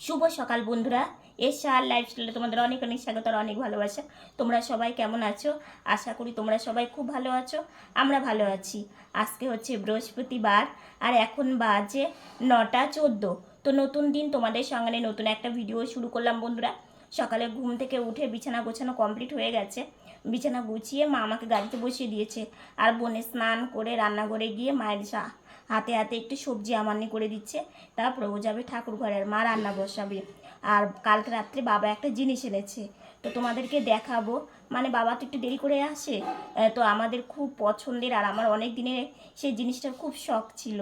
শুভ সকাল বন্ধুরা। এসা আর লাইফস্টাইলে তোমাদের অনেক অনেক স্বাগত আর অনেক ভালোবাসা। তোমরা সবাই কেমন আছো? আশা করি তোমরা সবাই খুব ভালো আছো। আমরা ভালো আছি। আজকে হচ্ছে বৃহস্পতিবার আর এখন বাজে নটা চোদ্দ। তো নতুন দিন তোমাদের সঙ্গে নতুন একটা ভিডিও শুরু করলাম বন্ধুরা। সকালে ঘুম থেকে উঠে বিছানা গোছানো কমপ্লিট হয়ে গেছে। বিছানা গুছিয়ে মা আমাকে গাড়িতে বসিয়ে দিয়েছে। আর বোনে স্নান করে রান্নাঘরে গিয়ে মায়ের হাতে হাতে একটু সবজি আমানি করে দিচ্ছে। তারপরে ও যাবে ঠাকুর ঘরে আর মা রান্না বসাবে। আর কালকে রাত্রে বাবা একটা জিনিস এনেছে। তো তোমাদেরকে দেখাবো। মানে বাবা তো একটু দেরি করে আসে। তো আমাদের খুব পছন্দের আর আমার অনেক দিনের সেই জিনিসটার খুব শখ ছিল।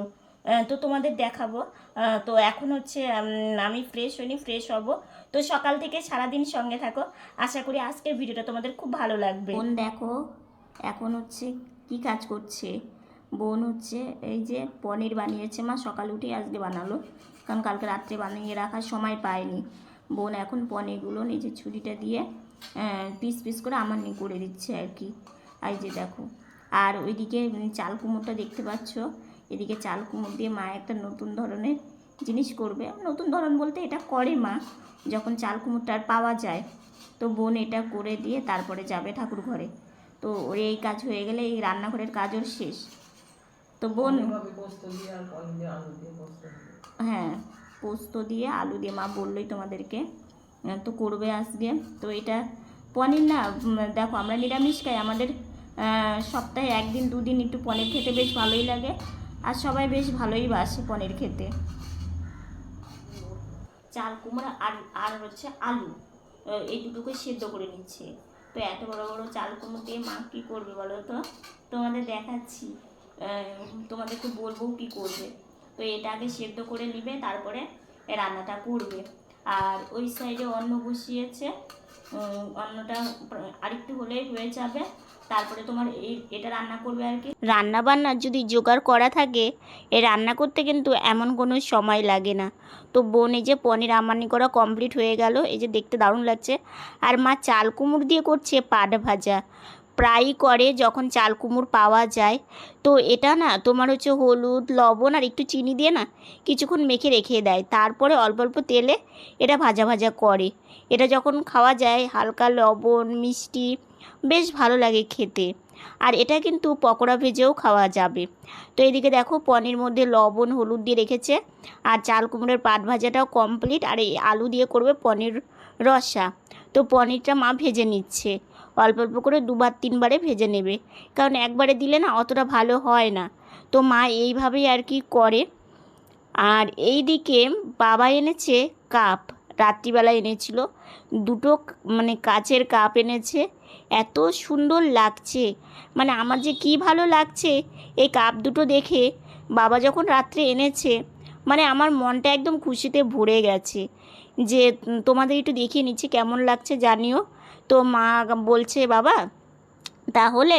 তো তোমাদের দেখাবো। তো এখন হচ্ছে আমি ফ্রেশ হইনি ফ্রেশ হব। তো সকাল থেকে সারাদিন সঙ্গে থাকো। আশা করি আজকের ভিডিওটা তোমাদের খুব ভালো লাগবে। দেখো, এখন হচ্ছে কি কাজ করছে? বোন হচ্ছে এই যে পনির বানিয়েছে মা, সকাল উঠে আজকে বানালো। কারণ কালকে রাত্রে বানিয়ে রাখার সময় পায়নি। বোন এখন পনিরগুলো নিজের ছুরিটা দিয়ে পিস পিস করে আমার নিয়ে করে দিচ্ছে আর কি। এই যে দেখো। আর ওইদিকে চাল কুমড়োটা দেখতে পাচ্ছ? এদিকে চাল কুমড়ো দিয়ে মা একটা নতুন ধরনের জিনিস করবে। নতুন ধরন বলতে এটা করে মা, যখন চাল কুমড়োটা আর পাওয়া যায়। তো বোন এটা করে দিয়ে তারপরে যাবে ঠাকুর ঘরে। তো ওর এই কাজ হয়ে গেলে এই রান্নাঘরের কাজও শেষ। তো বোন। হ্যাঁ পোস্ত দিয়ে আলু দিয়ে মা বললোই তোমাদেরকে তো করবে আজকে। তো এটা পনির না দেখো আমরা নিরামিষ খাই আমাদের সপ্তাহে একদিন দুদিন একটু পনির খেতে বেশ ভালোই লাগে। আর সবাই বেশ ভালোই বাসে পনির খেতে। চাল কুমড়া আর আর হচ্ছে আলু এই দুটোকে সেদ্ধ করে নিচ্ছে। তো এত বড় বড় চাল কুমড়ো দিয়ে মা কী করবে বলো তো? তোমাদের দেখাচ্ছি। তোমাদেরকে বলব কি করবে। তো এটা আগে সেদ্ধ করে নিবে, তারপরে রান্নাটা করবে। আর ওই সাইডে অন্ন বসিয়েছে অন্নটা আরেকটু হলেই হয়ে যাবে। তারপরে তোমার এটা রান্না করবে আর কি। রান্না বান্নার যদি জোগাড় করা থাকে, এ রান্না করতে কিন্তু এমন কোনো সময় লাগে না। তো বোন, এই যে পনির আমানি করা কমপ্লিট হয়ে গেল, এই যে দেখতে দারুণ লাগছে। আর মা চাল কুমড় দিয়ে করছে পাট ভাজা। প্রায়ই করে যখন চাল কুমড় পাওয়া যায়। তো এটা না তোমার হচ্ছে হলুদ, লবণ আর একটু চিনি দিয়ে না কিছুক্ষণ মেখে রেখে দেয়। তারপরে অল্প অল্প তেলে এটা ভাজা ভাজা করে। এটা যখন খাওয়া যায় হালকা লবণ, মিষ্টি, বেশ ভালো লাগে খেতে। আর এটা কিন্তু পকোড়া ভেজেও খাওয়া যাবে। তো এদিকে দেখো পনির মধ্যে লবণ, হলুদ দিয়ে রেখেছে। আর চাল কুমড়োর পাট ভাজাটাও কমপ্লিট আর এই আলু দিয়ে করবে পনির রসা। তো পনিরটা মা ভেজে নিচ্ছে। অল্প অল্প করে দুবার, তিনবারে ভেজে নেবে। কারণ একবারে দিলে না অতটা ভালো হয় না। তো মা এইভাবেই আর কি করে। আর এই দিকে বাবা এনেছে কাপ, রাত্রিবেলা এনেছিল। দুটো মানে কাচের কাপ এনেছে। এত সুন্দর লাগছে। মানে আমার যে কি ভালো লাগছে এই কাপ দুটো দেখে বাবা যখন রাত্রে এনেছে মানে আমার মনটা একদম খুশিতে ভরে গেছে। যে তোমাদের একটু দেখিয়ে নিচ্ছি কেমন লাগছে জানিও। তো মা বলছে, বাবা, তাহলে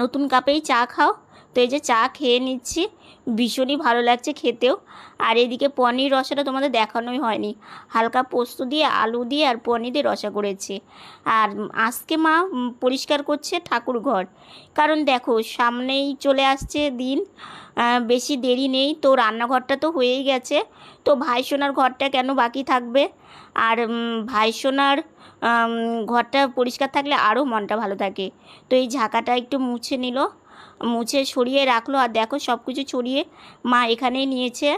নতুন কাপেই চা খাও। তো এই যে চা খেয়ে নিচ্ছি, ভীষণই ভালো লাগছে খেতেও। আর এদিকে পনির রসাটা তোমাদের দেখানোই হয়নি। হালকা পোস্ত দিয়ে, আলু দিয়ে আর পনির দিয়ে রসা করেছে। আর আজকে মা পরিষ্কার করছে ঠাকুর ঘর। কারণ দেখো, সামনেই চলে আসছে দিন বেশি দেরি নেই। তো রান্নাঘরটা তো হয়েই গেছে। তো ভাইসোনার ঘরটা কেন বাকি থাকবে? আর ভাইসোনার ঘরটা পরিষ্কার থাকলে আরও মনটা ভালো থাকে। তো এই ঝাঁকাটা একটু মুছে নিল, মুছে সরিয়ে রাখল আর দেখো সব কিছু ছড়িয়ে মা এখানেই নিয়েছে।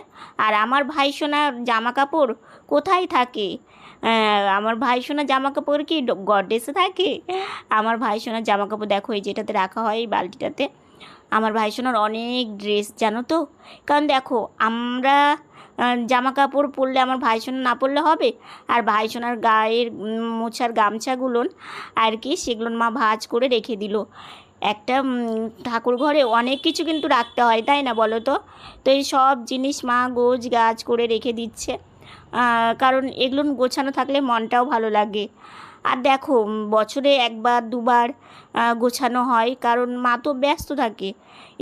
আর আমার ভাই সোনা জামা কাপড় কোথায় থাকে? আমার ভাই সোনা জামা কাপড় কি গডরেসে থাকে? আমার ভাই সোনার জামা কাপড় দেখো এই যেটাতে রাখা হয় এই বালতিটাতে। আমার ভাই সোনার অনেক ড্রেস জানো তো? কারণ দেখো আমরা জামা কাপড় পরলে আমার ভাই সোনা না পরলে হবে? আর ভাই সোনার গায়ের মোছার গামছাগুলো আর কি, সেগুলো মা ভাজ করে রেখে দিল। একটা ঠাকুর ঘরে অনেক কিছু কিন্তু রাখতে হয়, তাই না বলো তো? তো এই সব জিনিস মা গোছ গাছ করে রেখে দিচ্ছে। কারণ এগুলো গোছানো থাকলে মনটাও ভালো লাগে। আর দেখো বছরে একবার, দুবার গোছানো হয়, কারণ মা তো ব্যস্ত থাকে।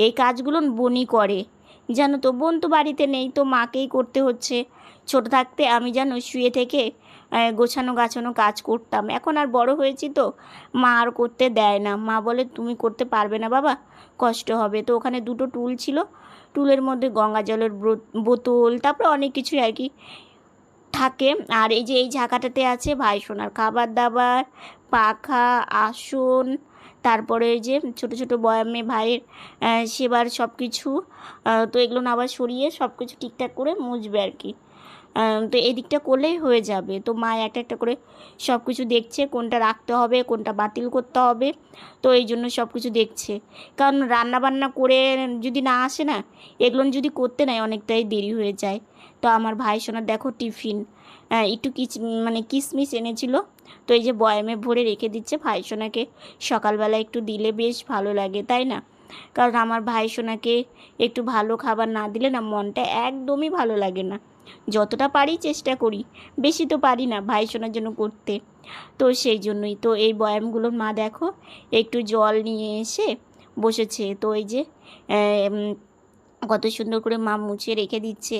এই কাজগুলো বনি করে। জানো তো বোন তো বাড়িতে নেই, তো মাকেই করতে হচ্ছে। ছোট থাকতে আমি যেন শুয়ে থেকে গোছানো গাছানো কাজ করতাম। এখন আর বড় হয়েছি তো, মা আর করতে দেয় না। মা বলে, তুমি করতে পারবে না বাবা, কষ্ট হবে। তো ওখানে দুটো টুল ছিল। টুলের মধ্যে গঙ্গা জলের বোতল, তারপরে অনেক কিছুই আর কি থাকে। আর এই যে এই ঝাঁকাটাতে আছে ভাই সোনার খাবার দাবার, পাখা, আসন তারপরে এই যে ছোট ছোট বয়ামে ভাইয়ের সেবার সব কিছু তো এগুলো আবার সরিয়ে সব কিছু ঠিকঠাক করে মুছবে আর কি। তো এই দিকটা করলেই হয়ে যাবে। তো মা একটা একটা করে সব কিছু দেখছে, কোনটা রাখতে হবে, কোনটা বাতিল করতে হবে, তো এই জন্য সব কিছু দেখছে। কারণ রান্না বান্না করে যদি না আসে না, এগুলো যদি করতে নাই অনেকটাই দেরি হয়ে যায়। তো আমার ভাই সোনার দেখো টিফিন। একটু কিচ মানে কিশমিশ এনেছিল। তো এই যে বয়ামে ভরে রেখে দিচ্ছে ভাই সোনাকে। সকালবেলা একটু দিলে বেশ ভালো লাগে, তাই না? কারণ আমার ভাই সোনাকে একটু ভালো খাবার না দিলে না মনটা একদমই ভালো লাগে না। যতটা পারি চেষ্টা করি, বেশি তো পারি না ভাই সোনার জন্য করতে। তো সেই জন্যই তো এই বয়ামগুলোর মা দেখো, একটু জল নিয়ে এসে বসেছে। তো এই যে কত সুন্দর করে মা মুছে রেখে দিচ্ছে।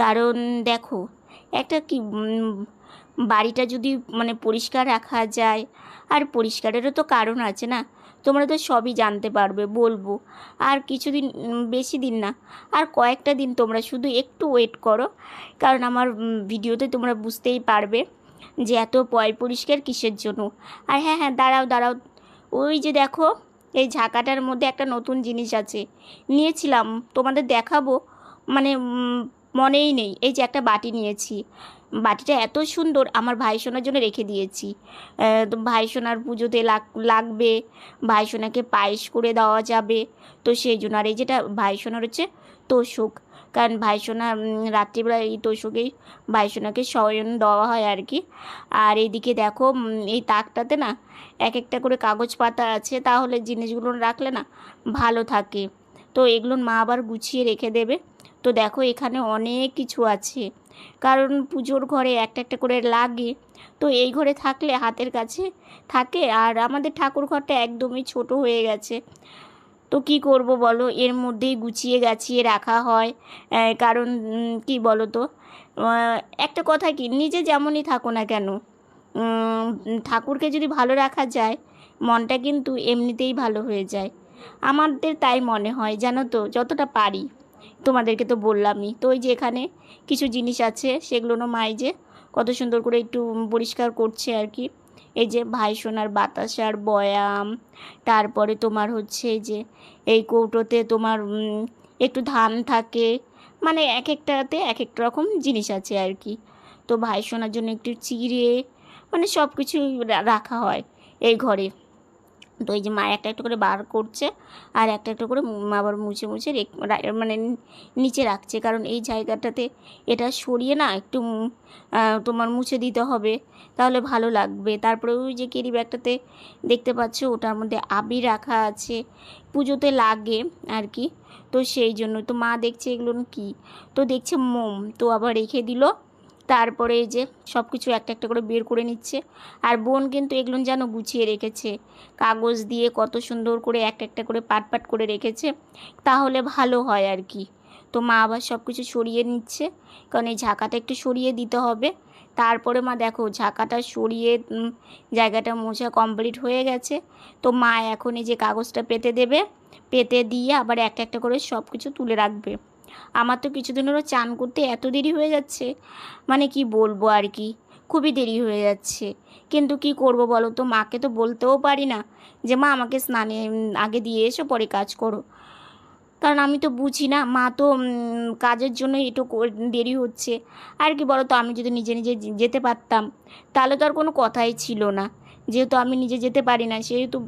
কারণ দেখো একটা কি বাড়িটা যদি মানে পরিষ্কার রাখা যায়, আর পরিষ্কারেরও তো কারণ আছে না, তোমরা তো সবই জানতে পারবে, বলব। আর কিছুদিন বেশি দিন না, আর কয়েকটা দিন তোমরা শুধু একটু ওয়েট করো, কারণ আমার ভিডিওতে তোমরা বুঝতেই পারবে যে এত পয় পরিষ্কার কিসের জন্য। আর হ্যাঁ হ্যাঁ দাঁড়াও দাঁড়াও, ওই যে দেখো, এই ঝাঁকাটার মধ্যে একটা নতুন জিনিস আছে, নিয়েছিলাম, তোমাদের দেখাবো মানে মনেই নেই। এই যে একটা বাটি নিয়েছি। বাটিটা এত সুন্দর, আমার ভাই সোনার জন্য রেখে দিয়েছি। তো ভাই সোনার পুজোতে লাগ- লাগবে। ভাই সোনাকে পায়েস করে দেওয়া যাবে। তো সেই জন্য, আর এই যেটা ভাই সোনার হচ্ছে তোষক। কারণ ভাই সোনা রাত্রিবেলা এই তোষকেই ভাই সোনাকে শয়ন দেওয়া হয় আর কি। আর এইদিকে দেখো এই তাকটাতে না এক একটা করে কাগজ পাতা আছে। তাহলে জিনিসগুলো রাখলে না ভালো থাকে। তো এগুলো মা আবার গুছিয়ে রেখে দেবে। তো দেখো এখানে অনেক কিছু আছে। কারণ পুজোর ঘরে একটা একটা করে লাগে। তো এই ঘরে থাকলে হাতের কাছে থাকে। আর আমাদের ঠাকুর ঘরটা একদমই ছোট হয়ে গেছে। তো কি করব বলো? এর মধ্যেই গুছিয়ে গাছিয়ে রাখা হয়। কারণ কি বলো তো একটা কথা কি? নিজে যেমনই থাকো না কেন ঠাকুরকে যদি ভালো রাখা যায়, মনটা কিন্তু এমনিতেই ভালো হয়ে যায়। আমাদের তাই মনে হয়, জানো তো? যতটা পারি। তোমাদেরকে তো বললামই। তো ওই যে এখানে কিছু জিনিস আছে, সেগুলো মাই যে কত সুন্দর করে একটু পরিষ্কার করছে আর কি। এই যে ভাই সোনার বাতাসার বয়াম, তারপরে তোমার হচ্ছে এই যে এই কৌটোতে তোমার একটু ধান থাকে। মানে এক একটাতে এক এক রকম জিনিস আছে আর কি। তো ভাই সোনার জন্য একটু চিড়ে মানে সব কিছু রাখা হয় এই ঘরে। তো এই যে মা একটা একটা করে বার করছে আর একটা একটা করে আবার মুছে মুছে মানে নিচে রাখছে। কারণ এই জায়গাটাতে এটা সরিয়ে না একটু তোমার মুছে দিতে হবে, তাহলে ভালো লাগবে। তারপরে ওই যে কেরি ব্যাগটাতে দেখতে পাচ্ছ, ওটার মধ্যে আবির রাখা আছে। পুজোতে লাগে আর কি। তো সেই জন্য, তো মা দেখছে এগুলো কি? তো দেখছে মোম, তো আবার রেখে দিল। তারপরে এই যে সব কিছু একটা একটা করে বের করে নিচ্ছে। আর বোন কিন্তু এগুলো যেন গুছিয়ে রেখেছে। কাগজ দিয়ে কত সুন্দর করে একটা একটা করে পাট পাট করে রেখেছে, তাহলে ভালো হয় আর কি। তো মা আবার সব কিছু সরিয়ে নিচ্ছে, কারণ এই ঝাঁকাটা একটু সরিয়ে দিতে হবে। তারপরে মা দেখো ঝাঁকাটা সরিয়ে জায়গাটা মোছা কমপ্লিট হয়ে গেছে। তো মা এখন এই যে কাগজটা পেতে দেবে, পেতে দিয়ে আবার একটা একটা করে সব কিছু তুলে রাখবে। আমার তো কিছুদিন হলো চান করতে এত দেরি হয়ে যাচ্ছে। মানে কি বলব আর কি? খুবই দেরি হয়ে যাচ্ছে। কিন্তু কি করব বলো তো? মাকে তো বলতেও পারি না যে, মা, আমাকে স্নানে আগে দিয়ে এসো, পরে কাজ করো। কারণ আমি তো বুঝি না, মা তো কাজের জন্য একটু কো- দেরি হচ্ছে। আর কি বলো তো? আমি যদি নিজে নিজে যেতে পারতাম, তাহলে তো আর কোনো কথাই ছিল না। যেহেতু আমি নিজে যেতে পারি না, সেহেতু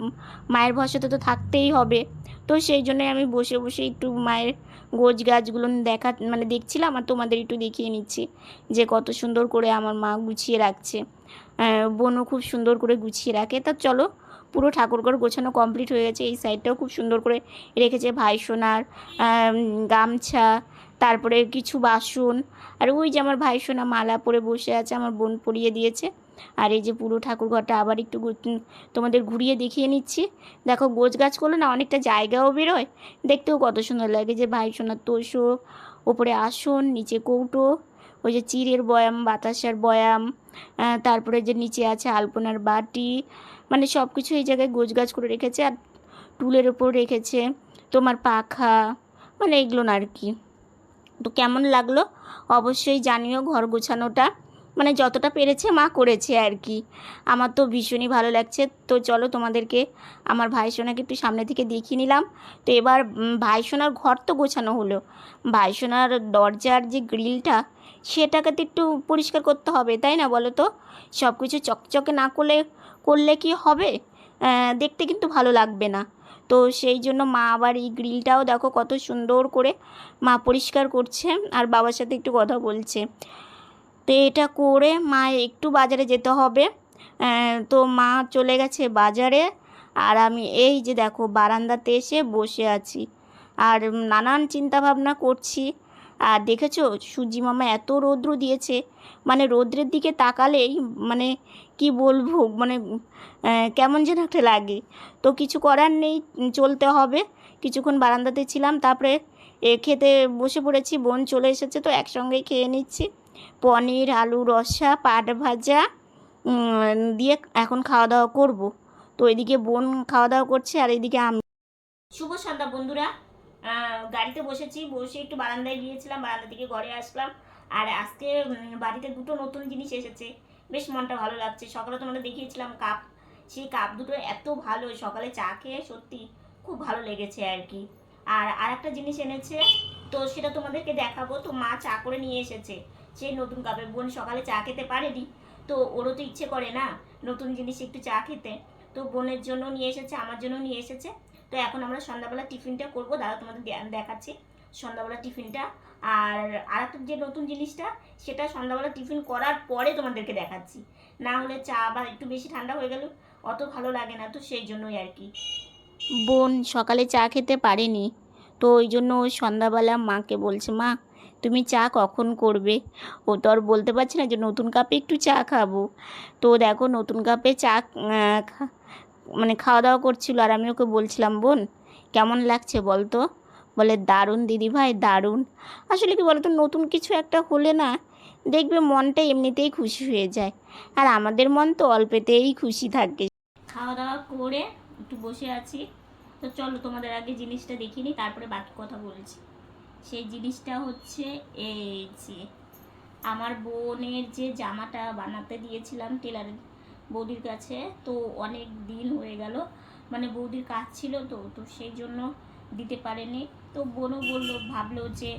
মায়ের ভরসাতে তো থাকতেই হবে। তো সেই জন্যই আমি বসে বসে একটু মায়ের গোছ গাছগুলো দেখা মানে দেখছিলাম আর তোমাদের একটু দেখিয়ে নিচ্ছি যে কত সুন্দর করে আমার মা গুছিয়ে রাখছে। বোনও খুব সুন্দর করে গুছিয়ে রাখে। তা চলো, পুরো ঠাকুরঘর গোছানো কমপ্লিট হয়ে গেছে। এই সাইডটাও খুব সুন্দর করে রেখেছে ভাই সোনার গামছা, তারপরে কিছু বাসন। আর ওই যে আমার ভাই সোনা মালা পরে বসে আছে, আমার বোন পরিয়ে দিয়েছে। আর এই যে পুরো ঠাকুরঘরটা আবার একটু তোমাদের ঘুরিয়ে দেখিয়ে নিচ্ছি। দেখো গোছ গাছ করলে না অনেকটা জায়গাও বেরোয়। দেখতেও কত সুন্দর লাগে যে ভাই সোনার তোষক ওপরে আসন, নিচে কৌটো, ওই যে চিড়ের বয়াম, বাতাসার বয়াম তারপরে যে নিচে আছে আলপনার বাটি মানে সব কিছু এই জায়গায় গোছ গাছ করে রেখেছে আর টুলের ওপর রেখেছে তোমার পাখা মানে এগুলো না আর কি। তো কেমন লাগল অবশ্যই জানিও ঘর গোছানোটা। মানে যতটা পেরেছে মা করেছে আর কি। আমার তো ভীষণই ভালো লাগছে। তো চলো তোমাদেরকে আমার ভাই সোনাকে একটু সামনে থেকে দেখিয়ে নিলাম। তো এবার ভাই সোনার ঘর তো গোছানো হলো। ভাই সোনার দরজার যে গ্রিলটা, সেটাকে তো একটু পরিষ্কার করতে হবে, তাই না বলো তো? সব কিছু চকচকে না করলে করলে কি হবে? দেখতে কিন্তু ভালো লাগবে না। তো সেই জন্য মা আবার এই গ্রিলটাও দেখো কত সুন্দর করে মা পরিষ্কার করছে। আর বাবার সাথে একটু কথা বলছে। তো এটা করে মা একটু বাজারে যেতে হবে। তো মা চলে গেছে বাজারে আর আমি এই যে দেখো বারান্দাতে এসে বসে আছি। আর নানান চিন্তা ভাবনা করছি। আর দেখেছ সূর্যি মামা এত রৌদ্র দিয়েছে। মানে রৌদ্রের দিকে তাকালেই মানে কি বলব মানে কেমন যেন একটা লাগে। তো কিছু করার নেই, চলতে হবে। কিছুক্ষণ বারান্দাতে ছিলাম, তারপরে খেতে বসে পড়েছি, বোন চলে এসেছে তো একসঙ্গেই খেয়ে নিচ্ছি। পনির, আলু, রসা, পাট ভাজা দিয়ে এখন খাওয়া দাওয়া করব। তো এদিকে বোন খাওয়া দাওয়া করছে আর এদিকে আমি। শুভ সন্ধ্যা বন্ধুরা। গাড়িতে বসেছি, বসে একটু বারান্দায় গিয়েছিলাম, বারান্দা থেকে ঘরে আসলাম। আর আজকে বাড়িতে দুটো নতুন জিনিস এসেছে। বেশ মনটা ভালো লাগছে। সকালে তোমাদের দেখিয়েছিলাম কাপ। সেই কাপ দুটো এত ভালো, সকালে চা খেয়ে সত্যি খুব ভালো লেগেছে আর কি। আর আর একটা জিনিস এনেছে, তো সেটা তোমাদেরকে দেখাবো। তো মা চা করে নিয়ে এসেছে। সেই নতুন কাপে বোন সকালে চা খেতে পারেনি, তো ওরও তো ইচ্ছে করে না নতুন জিনিস একটু চা খেতে। তো বোনের জন্য নিয়ে এসেছে, আমার জন্য নিয়ে এসেছে। তো এখন আমরা সন্ধ্যাবেলা টিফিনটা করব, দাদা তোমাদের দেখাচ্ছি সন্ধ্যাবেলা টিফিনটা। আর আরেকটা যে নতুন জিনিসটা, সেটা সন্ধ্যাবেলা টিফিন করার পরে তোমাদেরকে দেখাচ্ছি। না হলে চা বা একটু বেশি ঠান্ডা হয়ে গেল, অত ভালো লাগে না, তো সেই জন্যই আর কি। বোন সকালে চা খেতে পারেনি, তো ওই জন্য সন্ধ্যাবেলা মাকে বলছে, মা তুমি চা কখন করবে? ও তো আর বলতে পারছে না যে নতুন কাপে একটু চা খাব। তো দেখো নতুন কাপে চা মানে খাওয়া দাওয়া করছিল আর আমি ওকে বলছিলাম, বোন, কেমন লাগছে বলতো? বলে, দারুণ দিদি ভাই, দারুণ। আসলে কি বলতো, নতুন কিছু একটা হলে না দেখবে মনটা এমনিতেই খুশি হয়ে যায়। আর আমাদের মন তো অল্পেতেই খুশি থাকে। খাওয়া দাওয়া করে একটু বসে আছি। তো চলো তোমাদের আগে জিনিসটা দেখিনি তারপরে বাকি কথা বলছি। সেই জিনিসটা হচ্ছে এই যে আমার বোনের যে জামাটা বানাতে দিয়েছিলাম টেলারের বৌদির কাছে, তো অনেক দিন হয়ে গেল। মানে বৌদির কাজ ছিল তো তো সেই জন্য দিতে পারেনি। তো বোনও বলল, ভাবলো যে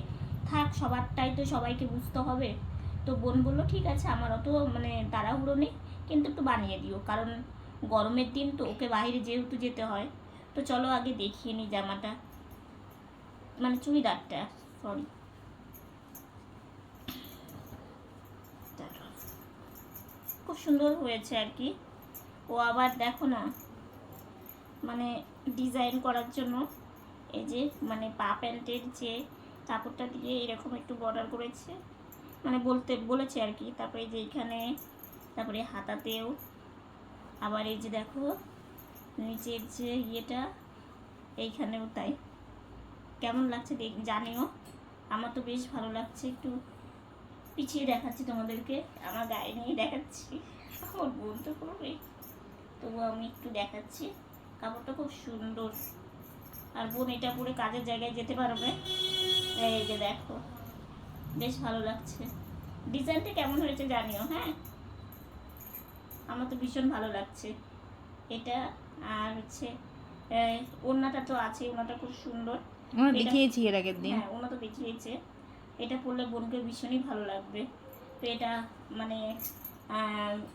থাক, সবারটাই তো সবাইকে বুঝতে হবে। তো বোন বলল, ঠিক আছে আমার অত মানে তাড়াহুড়ো নেই, কিন্তু একটু বানিয়ে দিও। কারণ গরমের দিন তো ওকে বাইরে যেহেতু যেতে হয়। তো চলো আগে দেখিয়ে নিই জামাটা। মানে চুড়িদারটা সরি খুব সুন্দর হয়েছে আর কি। ও আবার দেখো না মানে ডিজাইন করার জন্য এই যে মানে পা প্যান্টের যে কাপড়টা দিয়ে এরকম একটু বর্ডার করেছে মানে বলতে, বলেছে আর কি। তারপরে যে এখানে, তারপরে হাতাতেও আবার এই যে দেখো, নিচের যে ইয়েটা, এইখানেও তাই। কেমন লাগছে দেখ জানিও। আমার তো বেশ ভালো লাগছে একটু পিছিয়ে দেখাচ্ছি তোমাদেরকে আমার গায়ে নিয়ে দেখাচ্ছি। আমার বোন তো করবে। তবু আমি একটু দেখাচ্ছি। কাপড়টা খুব সুন্দর। আর বোন এটা পরে কাজের জায়গায় যেতে পারবে। এই যে দেখো বেশ ভালো লাগছে। ডিজাইনটা কেমন হয়েছে জানিও হ্যাঁ? আমার তো ভীষণ ভালো লাগছে। এটা আর হচ্ছে এই, ওড়নাটা তো আছে ওড়নাটা খুব সুন্দর। আমরা দেখিয়েছি এর আগের দিন। হ্যাঁ ওনা তো দেখিয়েছে। এটা পরলে বোনকে ভীষণই ভালো লাগবে। তো এটা মানে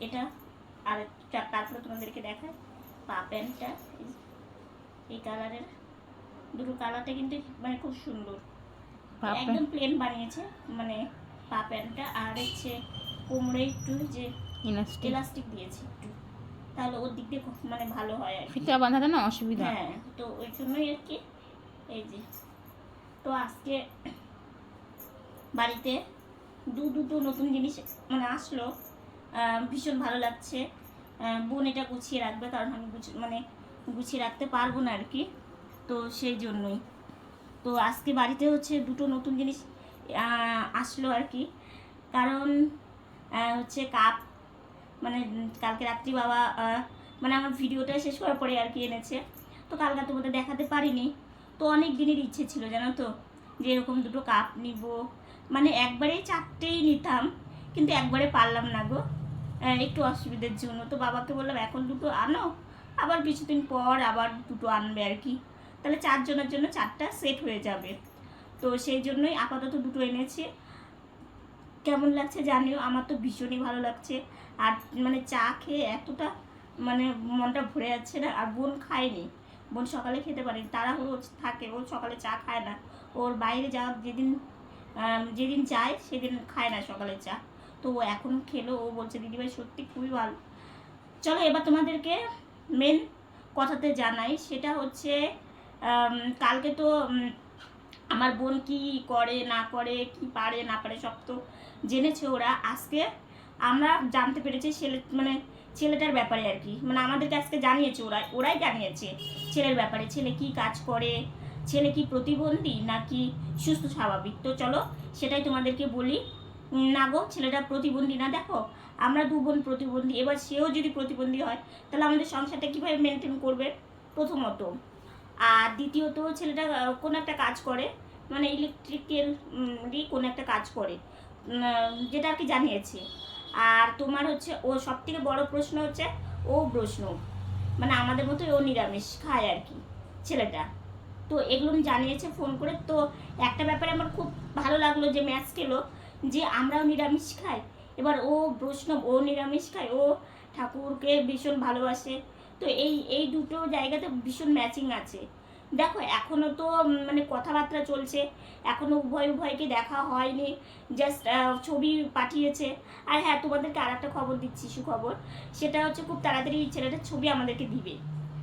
এটা আর তারপরে তোমাদেরকে দেখায় পা প্যান্টটা এই- কালারের। দুটো কালারটা কিন্তু মানে খুব সুন্দর। একদম প্লেন বানিয়েছে মানে পা প্যান্টটা। আর হচ্ছে কোমরে একটু যে ইলাস্টিক দিয়েছে একটু। তাহলে ওর দিক দিয়ে খুব মানে ভালো হয় আর কি। ফিতা বাঁধাটা না অসুবিধা। হ্যাঁ তো ওই জন্যই আর কি এই যে তো আজকে বাড়িতে দু, দুটো নতুন জিনিস মানে আসলো। ভীষণ ভালো লাগছে। বোন এটা গুছিয়ে রাখবে, কারণ আমি মানে গুছিয়ে রাখতে পারব না আর কি। তো সেই জন্যই। তো আজকে বাড়িতে হচ্ছে দুটো নতুন জিনিস আসলো আর কি। কারণ হচ্ছে কাপ মানে কালকে রাত্রি বাবা মানে আমার ভিডিওটা শেষ করার পরে আর কি এনেছে। তো কালকে তোমাদের দেখাতে পারিনি। তো অনেক দিনের ইচ্ছে ছিল, জানো তো? যে এরকম দুটো কাপ নিব। মানে একবারেই চারটেই নিতাম, কিন্তু একবারে পারলাম না গো। একটু অসুবিধার জন্য। তো বাবাকে বললাম, এখন দুটো আনো, আবার কিছুদিন পর আবার দুটো আনবে আর কি। তাহলে চারজনের জন্য চারটা সেট হয়ে যাবে। তো সেই জন্যই আপাতত দুটো এনেছে। কেমন লাগছে জানিও? আমার তো ভীষণই ভালো লাগছে। আর মানে চা খেয়ে এতটা মানে মনটা ভরে যাচ্ছে না, আর বোন খায়নি। বোন সকালে খেতে পারেনি তাড়াহুড়ো থাকে, ও সকালে চা খায় না। ওর বাইরে যাওয়ার যেদিন যেদিন যায় সেদিন খায় না সকালে চা। তো ও এখন খেলো, ও বলছে, দিদিভাই, সত্যি খুবই ভালো। চলো এবার তোমাদেরকে মেন কথাতে জানাই, সেটা হচ্ছে কালকে তো আমার বোন কি করে, না করে, কি পারে, না পারে, সব তো জেনেছে ওরা। আজকে আমরা জানতে পেরেছি ছেলে মানে ছেলেটার ব্যাপারে আর কি। মানে আমাদেরকে আজকে জানিয়েছে ওরা, ওরাই জানিয়েছে ছেলের ব্যাপারে। ছেলে কি কাজ করে? ছেলে কি প্রতিবন্ধী নাকি সুস্থ স্বাভাবিক? তো চলো সেটাই তোমাদেরকে বলি। না গো, ছেলেটা প্রতিবন্ধী না, দেখো? আমরা দু বোন প্রতিবন্ধী। এবার সেও যদি প্রতিবন্ধী হয়, তাহলে আমাদের সংসারটা কীভাবে মেনটেন করবে? প্রথমত। আর দ্বিতীয়ত, ছেলেটা কোনো একটা কাজ করে মানে ইলেকট্রিক্যাল কোনো একটা কাজ করে। যেটা আর কি জানিয়েছে। আর তোমার হচ্ছে, ও সব থেকে বড় প্রশ্ন হচ্ছে, ও প্রশ্ন। মানে আমাদের মতো ও নিরামিষ খায় আর কি, ছেলেটা। তো এগুলো জানিয়েছে ফোন করে। তো একটা ব্যাপারে আমার খুব ভালো লাগল যে ম্যাচ খেলো, যে আমরাও নিরামিষ খাই, এবার ও বৈষ্ণব ও নিরামিষ খায়, ও ঠাকুরকে ভীষণ ভালোবাসে। তো এই এই দুটো জায়গাতে ভীষণ ম্যাচিং আছে। দেখো এখনও তো মানে কথাবার্তা চলছে। এখনও উভয় উভয়কে দেখা হয়নি। জাস্ট ছবি পাঠিয়েছে। আর হ্যাঁ তোমাদেরকে আর একটা খবর দিচ্ছি, সুখবর। সেটা হচ্ছে খুব তাড়াতাড়ি ছেলেটার ছবি আমাদেরকে দিবে।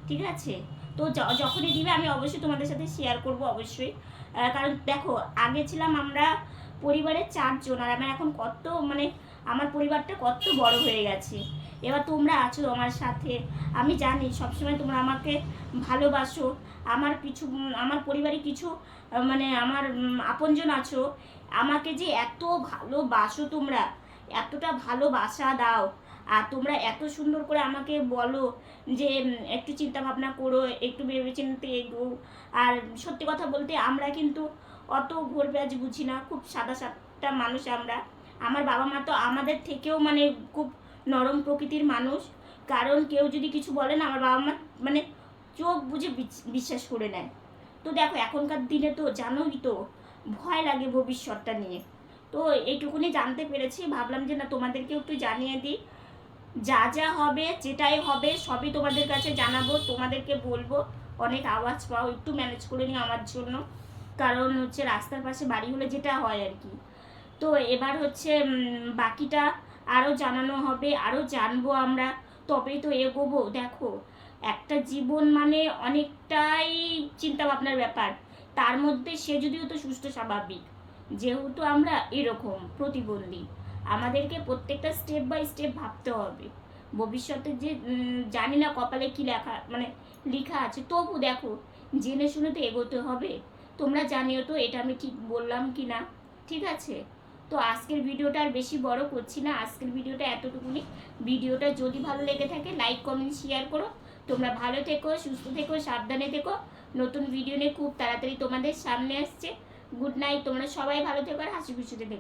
ঠিক আছে? তো যখনই দিবে, আমি অবশ্যই তোমাদের সাথে শেয়ার করব, অবশ্যই। কারণ দেখো, আগে ছিলাম আমরা পরিবারের চারজন, আর আমার এখন কত মানে আমার পরিবারটা কত বড় হয়ে গেছে। এবার তোমরা আছো আমার সাথে। আমি জানি সবসময় তোমরা আমাকে ভালোবাসো। আমার কিছু, আমার পরিবারে কিছু মানে আমার আপনজন আছো। আমাকে যে এত ভালোবাসো তোমরা, এতটা ভালোবাসা দাও। আর তোমরা এত সুন্দর করে আমাকে বলো যে একটু চিন্তা ভাবনা করো, একটু ভেবে চিনতে এগো। আর সত্যি কথা বলতে আমরা কিন্তু অত ঘোর ব্যাজ বুঝি না, খুব সাদা সাদা মানুষ আমরা। আমার বাবা মা তো আমাদের থেকেও মানে খুব নরম প্রকৃতির মানুষ। কারণ কেউ যদি কিছু বলে না, আমার বাবা মা মানে চোখ বুঝে বিশ্বাস করে নেয়। তো দেখো, এখনকার দিনে তো জানোই তো, ভয় লাগে ভবিষ্যৎটা নিয়ে। তো এইটুকুনি জানতে পেরেছি, ভাবলাম যে না তোমাদেরকেও একটু জানিয়ে দিই। যা যা হবে, যেটাই হবে, সবই তোমাদের কাছে জানাব, তোমাদেরকে বলব। অনেক আওয়াজ পাও, একটু ম্যানেজ করে নিও আমার জন্য। কারণ হচ্ছে রাস্তার পাশে বাড়ি হলে যেটা হয় আর কি। তো এবার হচ্ছে বাকিটা আরও জানানো হবে আরও জানব আমরা। তবেই তো এগোবো। দেখো, একটা জীবন মানে অনেকটাই চিন্তা ভাবনার ব্যাপার। তার মধ্যে সে যদিও তো সুস্থ, স্বাভাবিক, যেহেতু আমরা এরকম প্রতিবন্ধী, আমাদেরকে প্রত্যেকটা স্টেপ বাই স্টেপ ভাবতে হবে। ভবিষ্যতে যে জানি না কপালে কি লেখা মানে লেখা আছে, তবু দেখো, জেনে শুনে তো এগোতে হবে। তোমরা জানিও তো, এটা আমি ঠিক বললাম কি না ঠিক আছে? তো আজকের ভিডিওটা আর বেশি বড় করছি না। আজকের ভিডিওটা এতটুকুনি। ভিডিওটা যদি ভালো লেগে থাকে লাইক কমেন্ট শেয়ার করো। তোমরা ভালো থেকো, সুস্থ থেকো, সাবধানে থেকো। নতুন ভিডিও নিয়ে খুব তাড়াতাড়ি তোমাদের সামনে আসছে। গুড নাইট তোমরা সবাই ভালো থেকো আর হাসি খুশিতে থেকো।